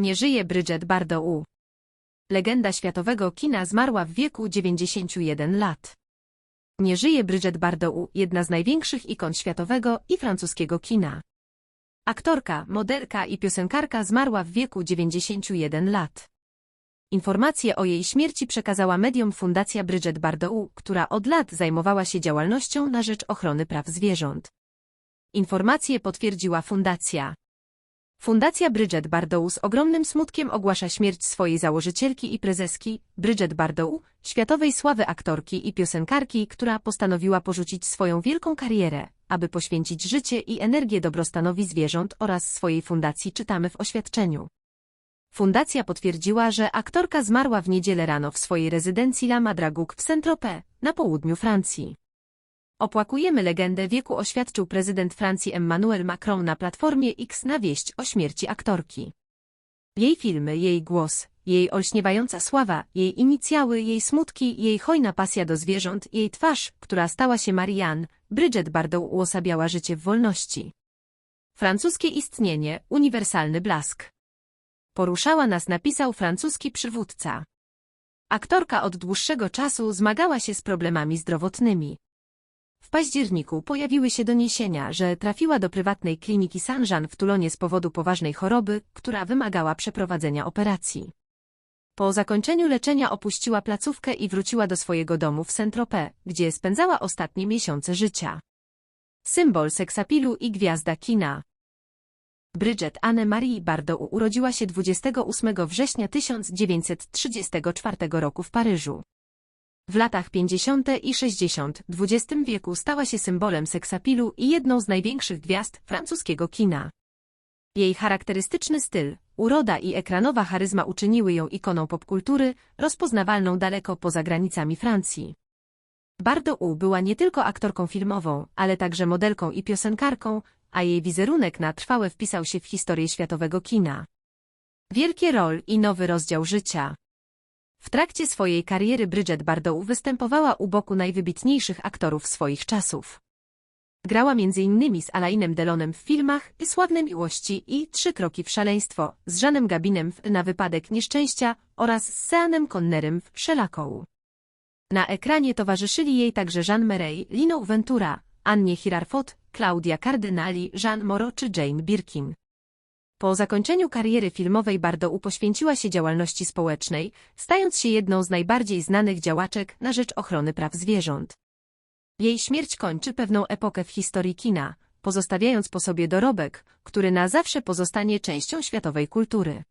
Nie żyje Bridget Bardot. Legenda światowego kina zmarła w wieku 91 lat. Nie żyje Bridget Bardot, jedna z największych ikon światowego i francuskiego kina. Aktorka, modelka i piosenkarka zmarła w wieku 91 lat. Informacje o jej śmierci przekazała mediom Fundacja Bridget Bardot, która od lat zajmowała się działalnością na rzecz ochrony praw zwierząt. Informacje potwierdziła fundacja. Fundacja Bridget Bardot z ogromnym smutkiem ogłasza śmierć swojej założycielki i prezeski, Bridget Bardot, światowej sławy aktorki i piosenkarki, która postanowiła porzucić swoją wielką karierę, aby poświęcić życie i energię dobrostanowi zwierząt oraz swojej fundacji czytamy w oświadczeniu. Fundacja potwierdziła, że aktorka zmarła w niedzielę rano w swojej rezydencji La Madragouk w Saint-Tropez, na południu Francji. Opłakujemy legendę wieku oświadczył prezydent Francji Emmanuel Macron na platformie X na wieść o śmierci aktorki. Jej filmy, jej głos, jej olśniewająca sława, jej inicjały, jej smutki, jej hojna pasja do zwierząt, jej twarz, która stała się Marianne, Bridget Bardot uosabiała życie w wolności. Francuskie istnienie, uniwersalny blask. Poruszała nas napisał francuski przywódca. Aktorka od dłuższego czasu zmagała się z problemami zdrowotnymi. W październiku pojawiły się doniesienia, że trafiła do prywatnej kliniki Saint-Jean w Tulonie z powodu poważnej choroby, która wymagała przeprowadzenia operacji. Po zakończeniu leczenia opuściła placówkę i wróciła do swojego domu w Saint-Tropez, gdzie spędzała ostatnie miesiące życia. Symbol seksapilu i gwiazda kina. Bridget Anne-Marie Bardot urodziła się 28 września 1934 roku w Paryżu. W latach 50. i 60. XX wieku stała się symbolem seksapilu i jedną z największych gwiazd francuskiego kina. Jej charakterystyczny styl, uroda i ekranowa charyzma uczyniły ją ikoną popkultury, rozpoznawalną daleko poza granicami Francji. Bardot była nie tylko aktorką filmową, ale także modelką i piosenkarką, a jej wizerunek na trwałe wpisał się w historię światowego kina. Wielkie rol i nowy rozdział życia. W trakcie swojej kariery Bridget Bardot występowała u boku najwybitniejszych aktorów swoich czasów. Grała m.in. z Alainem Delonem w filmach Sławne Miłości i Trzy kroki w szaleństwo, z Żanem Gabinem w Na wypadek nieszczęścia oraz z Seanem Connerem w Szelakołu. Na ekranie towarzyszyli jej także Jean Merey, Lino Ventura, Annie Hirarfot, Claudia Cardinali, Jean Moreau czy Jane Birkin. Po zakończeniu kariery filmowej Bardot poświęciła się działalności społecznej, stając się jedną z najbardziej znanych działaczek na rzecz ochrony praw zwierząt. Jej śmierć kończy pewną epokę w historii kina, pozostawiając po sobie dorobek, który na zawsze pozostanie częścią światowej kultury.